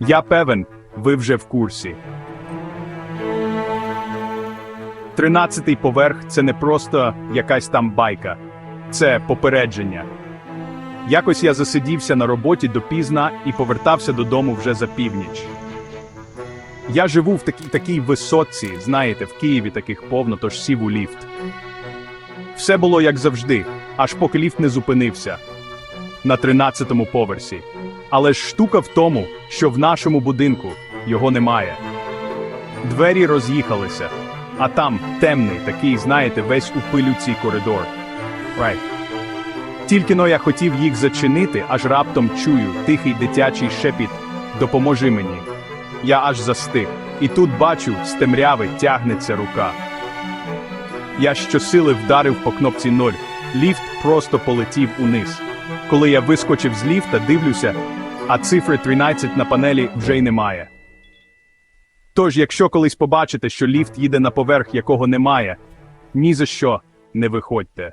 Я певен, ви вже в курсі. Тринадцятий поверх це не просто якась там байка, це попередження. Якось я засидівся на роботі допізна і повертався додому вже за північ. Я живу в такій такій висотці, знаєте, в Києві таких повно, тож сів у ліфт. Все було як завжди, аж поки ліфт не зупинився на тринадцятому поверсі. Але ж штука в тому, що в нашому будинку його немає. Двері роз'їхалися, а там темний, такий, знаєте, весь у пилюці коридор. Right. Тільки но я хотів їх зачинити, аж раптом чую тихий дитячий шепіт Допоможи мені. Я аж застиг, і тут бачу, з темряви тягнеться рука. Я щосили вдарив по кнопці 0. Ліфт просто полетів униз. Коли я вискочив з ліфта, дивлюся, а цифри 13 на панелі вже й немає. Тож, якщо колись побачите, що ліфт їде на поверх, якого немає, ні за що не виходьте.